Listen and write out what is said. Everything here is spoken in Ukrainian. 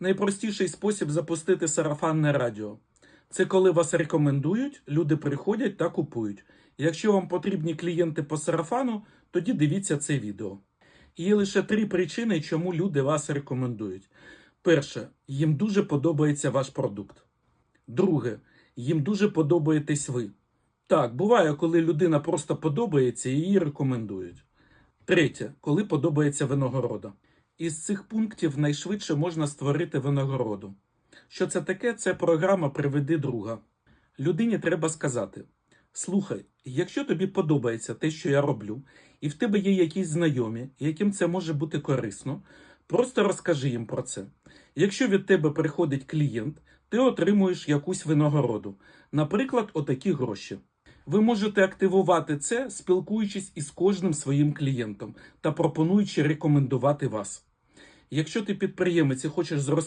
Найпростіший спосіб запустити сарафанне радіо. Це коли вас рекомендують, люди приходять та купують. Якщо вам потрібні клієнти по сарафану, тоді дивіться це відео. Є лише три причини, чому люди вас рекомендують. Перше, їм дуже подобається ваш продукт. Друге, їм дуже подобаєтесь ви. Так, буває, коли людина просто подобається і її рекомендують. Третє, коли подобається винагорода. Із цих пунктів найшвидше можна створити винагороду. Що це таке? Це програма Приведи друга. Людині треба сказати: слухай, якщо тобі подобається те, що я роблю, і в тебе є якісь знайомі, яким це може бути корисно, просто розкажи їм про це. Якщо від тебе приходить клієнт, ти отримуєш якусь винагороду, наприклад, отакі гроші. Ви можете активувати це, спілкуючись із кожним своїм клієнтом та пропонуючи рекомендувати вас. Якщо ти підприємець і хочеш зрости